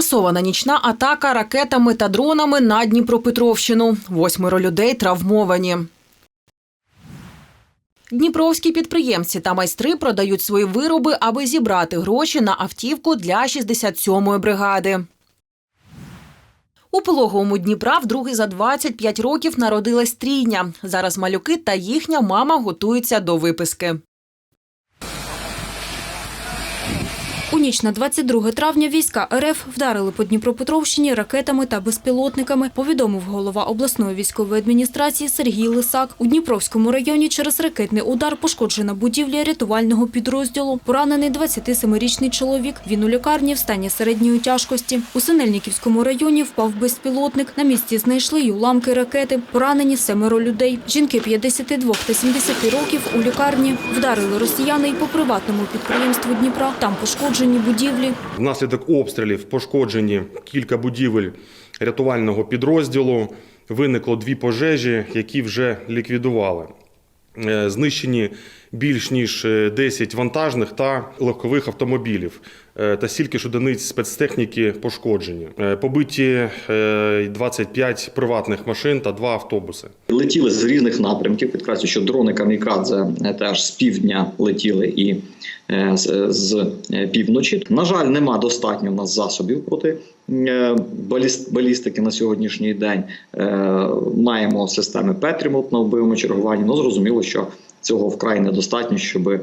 Масована нічна атака ракетами та дронами на Дніпропетровщину. Восьмеро людей травмовані. Дніпровські підприємці та майстри продають свої вироби, аби зібрати гроші на автівку для 67-ї бригади. У пологовому Дніпра вдруге за 25 років народилась трійня. Зараз малюки та їхня мама готуються до виписки. У ніч на 22 травня війська РФ вдарили по Дніпропетровщині ракетами та безпілотниками, повідомив голова обласної військової адміністрації Сергій Лисак. У Дніпровському районі через ракетний удар пошкоджена будівля рятувального підрозділу. Поранений 27-річний чоловік. Він у лікарні в стані середньої тяжкості. У Синельниківському районі впав безпілотник. На місці знайшли й уламки ракети. Поранені семеро людей. Жінки 52 та 70 років у лікарні. Вдарили росіяни й по приватному підприємству Дніпра. Там пошкоджені будівлі. Внаслідок обстрілів пошкоджені кілька будівель рятувального підрозділу. Виникло дві пожежі, які вже ліквідували. Е, Знищені більш ніж е, 10 вантажних та легкових автомобілів е, та стільки ж одиниць спецтехніки пошкоджені. Е, Побиті е, 25 приватних машин та два автобуси. Летіли з різних напрямків. Підкреслю, що дрони камікадзе е, теж з півдня летіли і е, з, е, півночі. На жаль, нема достатньо в нас засобів проти е, балістики на сьогоднішній день. Е, Маємо системи Петрімот на вбивому чергуванні. Ну зрозуміло, що цього вкрай недостатньо, щоб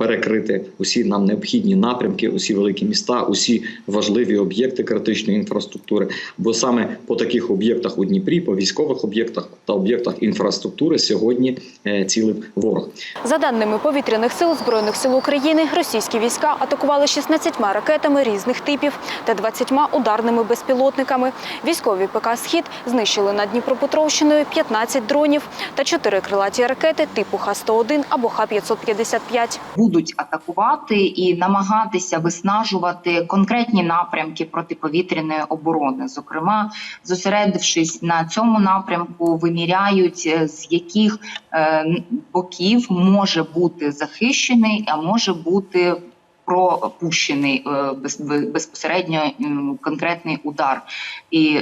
перекрити усі нам необхідні напрямки, усі великі міста, усі важливі об'єкти критичної інфраструктури. Бо саме по таких об'єктах у Дніпрі, по військових об'єктах та об'єктах інфраструктури сьогодні е, цілив ворог. За даними повітряних сил Збройних сил України, російські війська атакували 16 ракетами різних типів та 20 ударними безпілотниками. Військові ПК «Схід» знищили над Дніпропетровщиною 15 дронів та 4 крилаті ракети типу Х-101 або Х-555. Будуть атакувати і намагатися виснажувати конкретні напрямки протиповітряної оборони. Зокрема, зосередившись на цьому напрямку, виміряють е, з яких е, боків може бути захищений, а може бути. Пропущений е, безпосередньо конкретний удар, і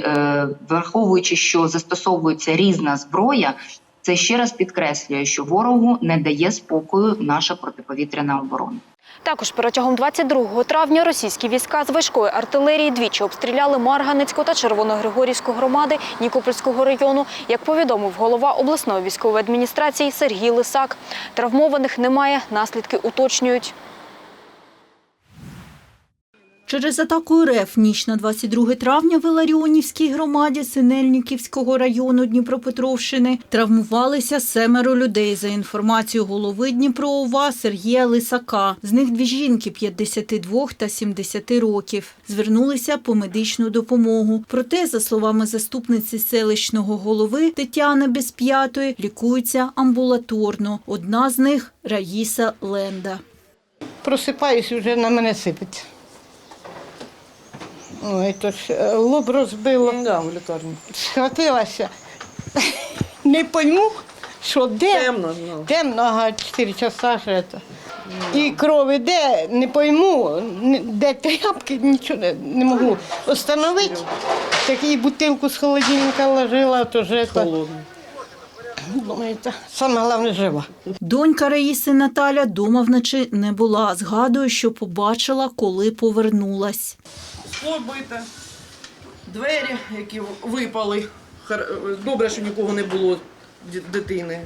враховуючи, що застосовується різна зброя, це ще раз підкреслює, що ворогу не дає спокою наша протиповітряна оборона. Також протягом 22 травня російські війська з важкої артилерії двічі обстріляли Марганецьку та Червоногригорівську громади Нікопольського району, як повідомив голова обласної військової адміністрації Сергій Лисак. Травмованих немає, наслідки уточнюють. Через атаку РФ ніч на 22 травня в Іларіонівській громаді Синельниківського району Дніпропетровщини травмувалися семеро людей, за інформацією голови Дніпроова Сергія Лисака. З них дві жінки 52 та 70 років. Звернулися по медичну допомогу. Проте, за словами заступниці селищного голови Тетяни Безп'ятої, лікуються амбулаторно. Одна з них – Раїса Ленда. Просипаюсь, вже на мене сипеться. Ой, то ж е, лоб розбило. Да, в лікарні. Схватилася. Не пойму, що де. Темно, ну. Темно, ага, 4 часа ж це. І кров іде, не пойму, де тряпки, нічого не, не можу встановити. Так і бутилку з холодильника ложила, то ж це. Холодно. Думаю, це саме головне жива. Донька Раїси Наталя дома вночі не була. Згадує, що побачила, коли повернулась. Скло бите, двері, які випали. Добре, що нікого не було дитини.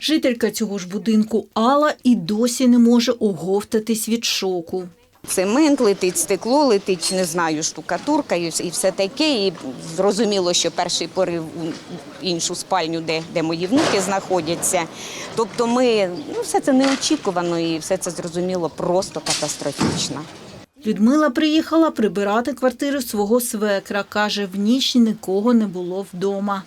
Жителька цього ж будинку Алла і досі не може оговтатись від шоку. Цемент летить, стекло летить, не знаю, штукатурка і і все таке. І зрозуміло, що перший порив у іншу спальню, де, де мої внуки знаходяться. Тобто ми ну, все це неочікувано і все це зрозуміло просто катастрофічно. Людмила приїхала прибирати квартиру свого свекра. Каже, в ніч нікого не було вдома.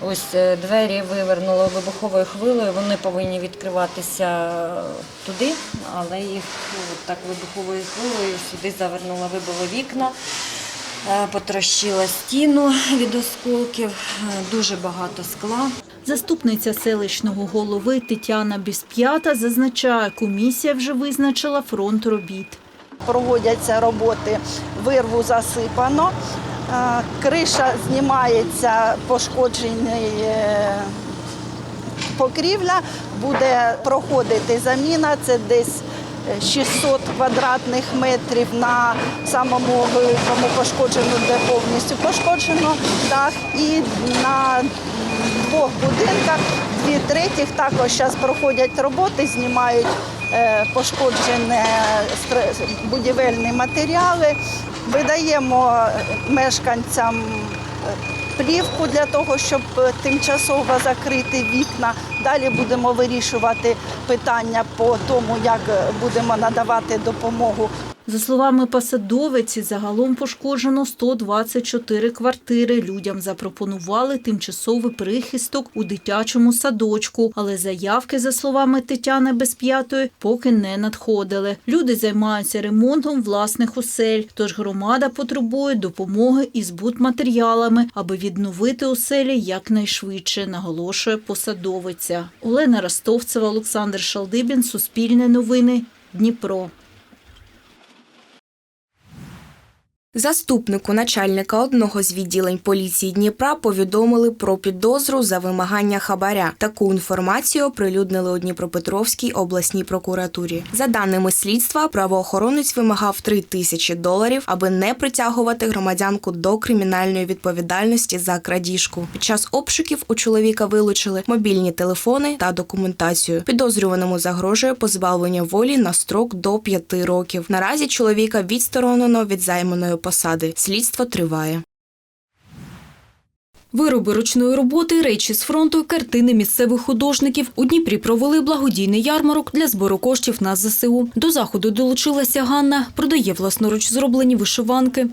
Ось е, двері вивернуло вибуховою хвилею. Вони повинні відкриватися туди, але їх ну, так вибуховою хвилею сюди завернуло, вибило вікна, е, потрощила стіну від осколків, е, дуже багато скла. Заступниця селищного голови Тетяна Бісп'ята зазначає, комісія вже визначила фронт робіт. Проводяться роботи, вирву засипано, е, криша знімається, пошкоджений е, покрівля, буде проходити заміна. Це десь е, 600 квадратних метрів на самому великому пошкодженому, де повністю пошкоджено дах. І на двох будинках, дві третіх також зараз проходять роботи, знімають е, пошкоджені стр- будівельні матеріали. Видаємо е, мешканцям е, плівку для того, щоб е, тимчасово закрити вікна. Далі будемо вирішувати питання по тому, як е, будемо надавати допомогу За словами посадовиці, загалом пошкоджено 124 квартири. Людям запропонували тимчасовий прихисток у дитячому садочку, але заявки, за словами Тетяни Безп'ятої, поки не надходили. Люди займаються ремонтом власних осель, тож громада потребує допомоги із будматеріалами, аби відновити оселі якнайшвидше, наголошує посадовиця. Олена Ростовцева, Олександр Шалдибін, Суспільне новини, Дніпро. Заступнику начальника одного з відділень поліції Дніпра повідомили про підозру за вимагання хабаря. Таку інформацію оприлюднили у Дніпропетровській обласній прокуратурі. За даними слідства, правоохоронець вимагав 3 тисячі доларів, аби не притягувати громадянку до кримінальної відповідальності за крадіжку. Під час обшуків у чоловіка вилучили мобільні телефони та документацію. Підозрюваному загрожує позбавлення волі на строк до 5 років. Наразі чоловіка відсторонено від займаної посади. Слідство триває. Вироби ручної роботи, речі з фронту, картини місцевих художників. У Дніпрі провели благодійний ярмарок для збору коштів на ЗСУ. До заходу долучилася Ганна, продає власноруч зроблені вишиванки.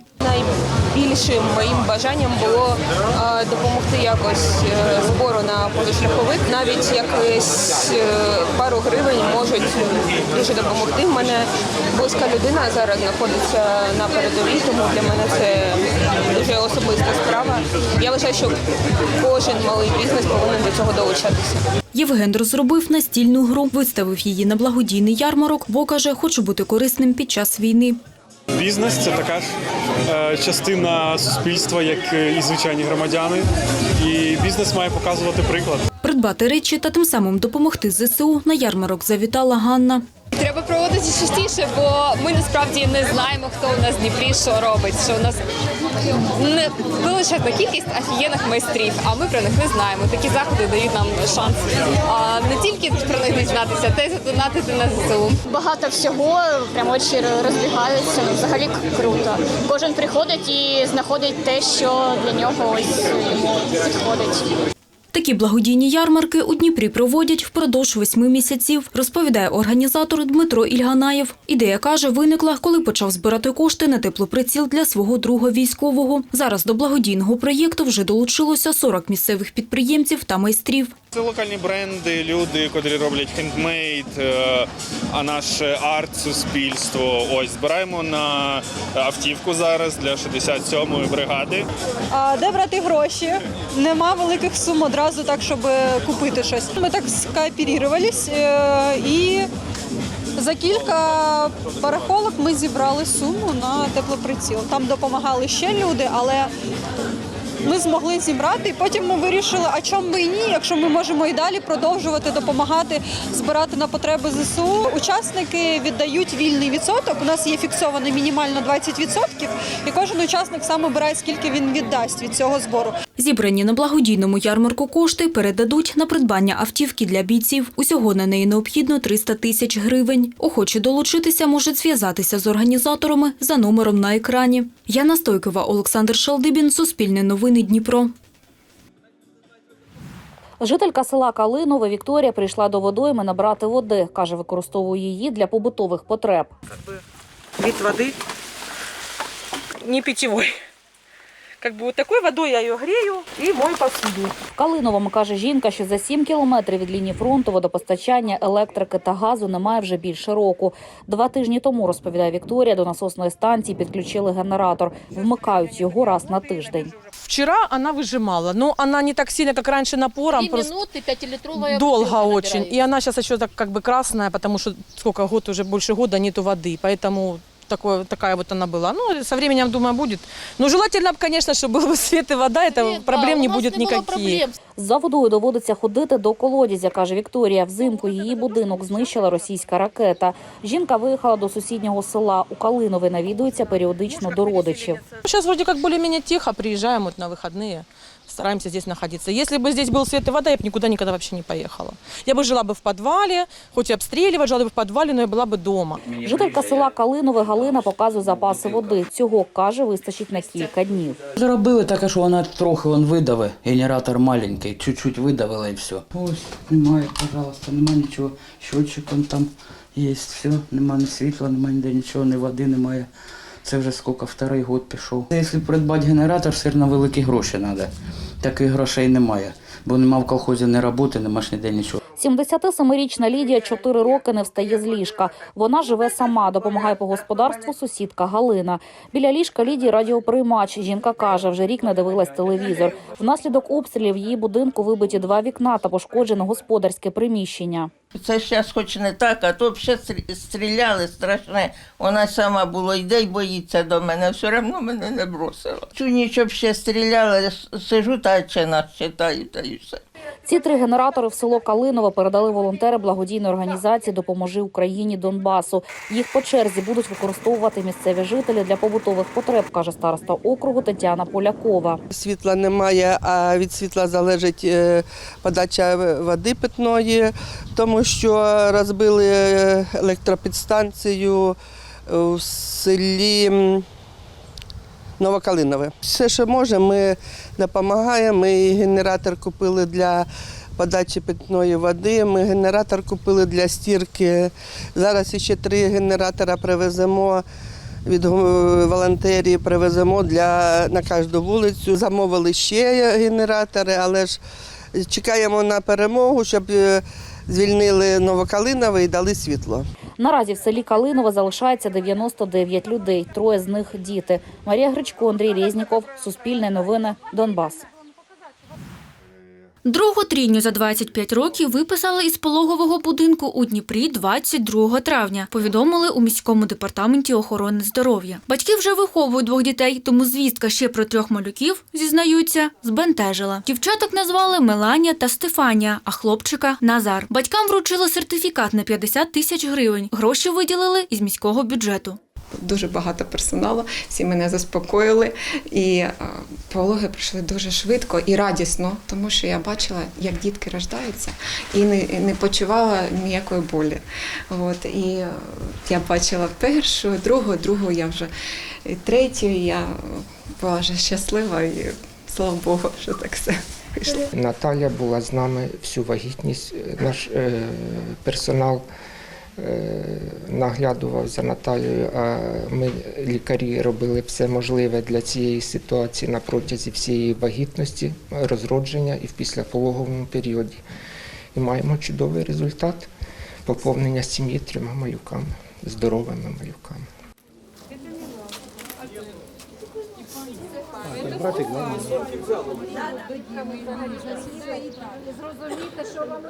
Найбільшим моїм бажанням було е, допомогти якось е, збору на позашляховик. Навіть якось е, пару гривень можуть дуже допомогти. В мене близька людина зараз знаходиться на передовій, тому для мене це дуже особиста справа. Я вважаю, що кожен малий бізнес повинен до цього долучатися. Євген розробив настільну гру, виставив її на благодійний ярмарок, бо каже, хоче бути корисним під час війни. Бізнес це така е, частина суспільства, як і звичайні громадяни. І бізнес має показувати приклад. Придбати речі та тим самим допомогти ЗСУ на ярмарок завітала Ганна. Треба проводити частіше, бо ми насправді не знаємо, хто у нас в Дніпрі що робить. Що у нас не величезна кількість офігенних майстрів, а ми про них не знаємо. Такі заходи дають нам шанс а, не тільки про них дізнатися, та й задонатити на ЗСУ. Багато всього, прямо очі розбігаються. Ну, Взагалі круто. Кожен приходить і знаходить те, що для нього ось йому підходить. Такі благодійні ярмарки у Дніпрі проводять впродовж восьми місяців, розповідає організатор Дмитро Ільганаєв. Ідея каже, виникла, коли почав збирати кошти на теплоприціл для свого друга військового. Зараз до благодійного проєкту вже долучилося 40 місцевих підприємців та майстрів. Це локальні бренди, люди, котрі роблять хендмейд, а наше арт-суспільство. Ось збираємо на автівку зараз для 67-ї бригади. А де брати гроші? Нема великих сум одразу так, щоб купити щось. Ми так скооперувались е, і за кілька барахолок ми зібрали суму на теплоприціл. Там допомагали ще люди, але ми змогли зібрати. І потім ми вирішили, а чому би і ні, якщо ми можемо і далі продовжувати допомагати збирати на потреби ЗСУ. Учасники віддають вільний відсоток. У нас є фіксований мінімально 20%, і кожен учасник сам обирає, скільки він віддасть від цього збору. Зібрані на благодійному ярмарку кошти передадуть на придбання автівки для бійців. Усього на неї необхідно 300 тисяч гривень. Охочі долучитися можуть зв'язатися з організаторами за номером на екрані. Яна Стойкова, Олександр Шалдибін, Суспільне новини Дніпро. Жителька села Калинове Вікторія прийшла до водойми набрати води. Каже, використовує її для побутових потреб. вид воды не питьевой. Как бы вот такой водой я ее грею и мою посуду. В Калиновому каже жінка, що за 7 кілометрів від лінії фронту водопостачання, електрики та газу немає вже більше року. Два тижні тому, розповідає Вікторія, до насосної станції підключили генератор. Вмикають його раз на тиждень. Вчера она выжимала, но она не так сильно, как раньше напором. просто минуты, 5-литровая долго очень. И она сейчас еще так как бы красная, потому что сколько год уже больше года нету воды, поэтому такое, такая вот она была. Ну, со временем, думаю, будет. Но желательно, бы, конечно, чтобы был бы свет и вода, это проблем не будет никаких. За водою доводиться ходити до колодязя, каже Вікторія. Взимку її будинок знищила російська ракета. Жінка виїхала до сусіднього села. У Калинове навідується періодично до родичів. Сейчас вроде как более-менее тихо, приезжаем вот на выходные, стараемся здесь находиться. Если бы здесь был свет и вода, я бы никуда никогда вообще не поехала. Я бы жила бы в подвале, хоть и обстреливать, жила бы в подвале, но я была бы дома. Жителька села Калинове Галина показує запаси води. Цього каже, вистачить на кілька днів. Зробили таке, що вона трохи он видаве, генератор маленький, чуть-чуть видавила і все. Ось, немає, пожалуйста, немає нічого. Щотчик он там є, все, немає ні світла, немає ніде нічого, ні води немає. Це вже скільки, вторий год пішов. Якщо придбати генератор, все одно великі гроші треба. Таких грошей немає, бо нема в колхозі ні роботи, нема ж ніде нічого. 77-річна Лідія чотири роки не встає з ліжка. Вона живе сама, допомагає по господарству сусідка Галина. Біля ліжка Лідії радіоприймач. Жінка каже, вже рік не дивилась телевізор. Внаслідок обстрілів її будинку вибиті два вікна та пошкоджено господарське приміщення. Це зараз хоч не так, а то ще стрі- стріляли страшне. Вона сама було йде й боїться до мене, все одно мене не бросила. Цю ніч ще стріляли, сижу та ще нас читаю, та й все. Ці три генератори в село Калинове передали волонтери благодійної організації Допоможи Україні Донбасу. Їх по черзі будуть використовувати місцеві жителі для побутових потреб, каже староста округу Тетяна Полякова. Світла немає, а від світла залежить е, подача води питної, тому що розбили електропідстанцію у селі Новокалинове. Все, що можемо, ми допомагаємо. Ми генератор купили для подачі питної води, ми генератор купили для стірки. Зараз ще три генератора привеземо від волонтерів привеземо для, на кожну вулицю. Замовили ще генератори, але ж чекаємо на перемогу, щоб е, звільнили Новокалинове і дали світло. Наразі в селі Калинова залишається 99 людей. Троє з них діти. Марія Гречко, Андрій Резніков, Суспільне новини, Донбас. Другу трійню за 25 років виписали із пологового будинку у Дніпрі 22 травня. Повідомили у міському департаменті охорони здоров'я. Батьки вже виховують двох дітей, тому звістка ще про трьох малюків, зізнаються, збентежила. Дівчаток назвали Меланія та Стефанія, а хлопчика Назар. Батькам вручили сертифікат на 50 тисяч гривень. Гроші виділили із міського бюджету. Дуже багато персоналу, всі мене заспокоїли. І е, пологи пройшли дуже швидко і радісно, тому що я бачила, як дітки рождаються, і не, не почувала ніякої болі. От, і е, я бачила першу, другу, другу я вже і третю, і я була вже щаслива і слава Богу, що так все. Наталя була з нами всю вагітність. Наш е, персонал наглядував за Наталією, а ми, лікарі, робили все можливе для цієї ситуації на протязі всієї вагітності, розродження і в післяпологовому періоді. І маємо чудовий результат поповнення сім'ї трьома малюками, здоровими малюками. Братик, Зрозуміти, що воно.